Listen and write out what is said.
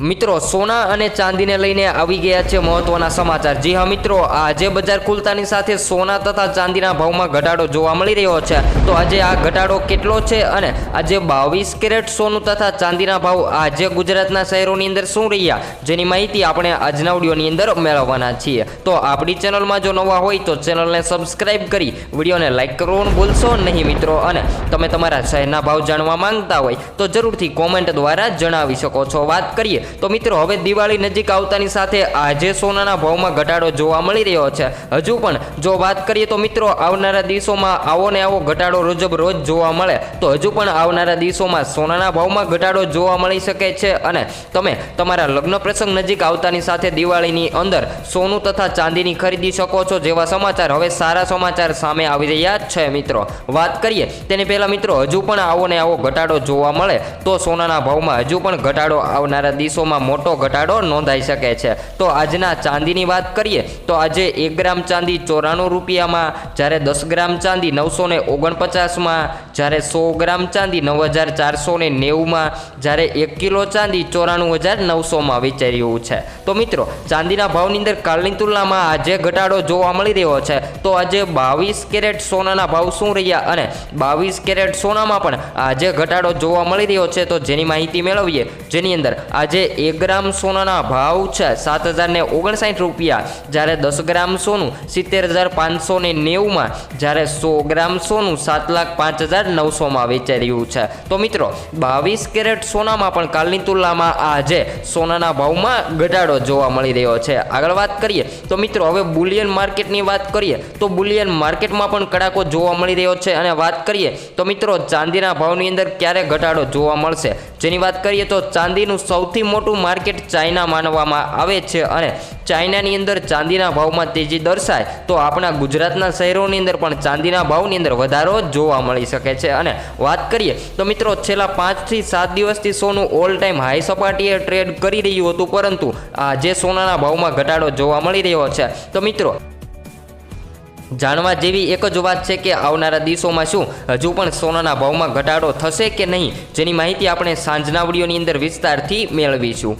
મિત્રો, સોના અને ચાંદીને લઈને આવી ગયા છે મહત્વના સમાચાર. જી હા મિત્રો, આજે બજાર ખુલતાની સાથે સોના તથા ચાંદીના ભાવમાં ઘટાડો જોવા મળી રહ્યો છે. તો આજે આ ઘટાડો કેટલો છે અને આજે બાવીસ કેરેટ સોનું તથા ચાંદીના ભાવ આજે ગુજરાતના શહેરોની અંદર શું રહ્યા? જેની માહિતી આપણે આજના વિડીયોની અંદર મેળવવાના છીએ. તો આપણી ચેનલમાં જો નવા હોય તો ચેનલને સબસ્ક્રાઈબ કરી વિડીયોને લાઇક કરવાનું ભૂલશો નહીં મિત્રો. અને તમે તમારા શહેરના ભાવ જાણવા માંગતા હોય તો જરૂરથી કોમેન્ટ દ્વારા જણાવી શકો છો. વાત કરીએ તો મિત્રો, હવે દિવાળી નજીક આવતાની સાથે આજે સોનાના ભાવમાં ઘટાડો જોવા મળી રહ્યો છે. હજુ પણ જો વાત કરીએ તો મિત્રો, આવનારા દિવસોમાં આવો ને આવો ઘટાડો રોજબ રોજ જોવા મળે. તો હજુ પણ આવનારા દિવસોમાં સોનાના ભાવમાં ઘટાડો જોવા મળી શકે છે અને તમે તમારા લગ્ન પ્રસંગ નજીક આવતાની સાથે દિવાળીની અંદર સોનું તથા ચાંદીની ખરીદી શકો છો જેવા સમાચાર હવે સારા સમાચાર સામે આવી રહ્યા છે મિત્રો. વાત કરીએ તેની પહેલાં મિત્રો, હજુ પણ આવો ને આવો ઘટાડો જોવા મળે. તો સોનાના ભાવમાં હજુ પણ ઘટાડો આવનારા દિવસોમાં મોટો ઘટાડો નોંધાઈ શકે છે. તો આજના ચાંદીની વાત કરીએ, તો આજે એક ગ્રામ ચાંદી ચોરાણું રૂપિયામાં, જ્યારે દસ ગ્રામ ચાંદી નવસો ને ઓગણપચાસમાં, જ્યારે સો ગ્રામ ચાંદી નવ હજાર ચારસો ને નેવુંમાં, જ્યારે એક કિલો ચાંદી ચોરાણું હજાર નવસોમાં વેચાઈ રહ્યું છે. તો મિત્રો, ચાંદીના ભાવની અંદર કાલની તુલનામાં આજે ઘટાડો જોવા મળી રહ્યો છે. તો આજે બાવીસ કેરેટ સોનાના ભાવ શું રહ્યા અને બાવીસ કેરેટ સોનામાં પણ આજે ઘટાડો જોવા મળી રહ્યો છે. તો જેની માહિતી મેળવીએ, જેની અંદર આજે એક ગ્રામ સોનાના ભાવ છે સાત હજાર ને ઓગણસાઠ રૂપિયા. જ્યારે દસ ગ્રામ સોનું સિત્તેર હજાર પાંચસો ને નેવુંમાં, જ્યારે સો ગ્રામ સોનું સાત લાખ પાંચ હજાર નવસોમાં વેચાઈ રહ્યું છે. તો મિત્રો, બાવીસ કેરેટ સોનામાં પણ કાલની તુલનામાં આજે સોનાના ભાવમાં ઘટાડો જોવા મળી રહ્યો છે. આગળ વાત કરીએ, તો મિત્રો, હવે બુલિયન માર્કેટની વાત કરીએ, તો બુલિયન માર્કેટમાં પણ કડાકો જોવા મળી રહ્યો છે. અને વાત કરીએ, તો મિત્રો, ચાંદીના ભાવની અંદર ક્યારે ઘટાડો જોવા મળશે? જેની વાત કરીએ તો ચાંદીનું સૌથી મોટું માર્કેટ ચાઇના માનવામાં આવે છે અને ચાઇનાની અંદર ચાંદીના ભાવમાં તેજી દર્શાય તો આપણા ગુજરાતના શહેરોની અંદર પણ ચાંદીના ભાવની અંદર વધારો જોવા મળી શકે છે. અને વાત કરીએ તો મિત્રો છેલ્લા પાંચથી સાત દિવસથી સોનું ઓલ ટાઈમ હાઈ સપાટીએ ટ્રેડ કરી રહ્યું હતું પરંતુ આજે સોનાના ભાવમાં ઘટાડો જોવા મળી રહ્યો છે. તો મિત્રો જાણવા જેવી એક જ વાત છે કે આવનારા દિવસોમાં શું હજુ પણ સોનાના ભાવમાં ઘટાડો થશે કે નહીં? જેની માહિતી આપણે સાંજના વિડીયોની અંદર વિસ્તારથી મેળવીશું.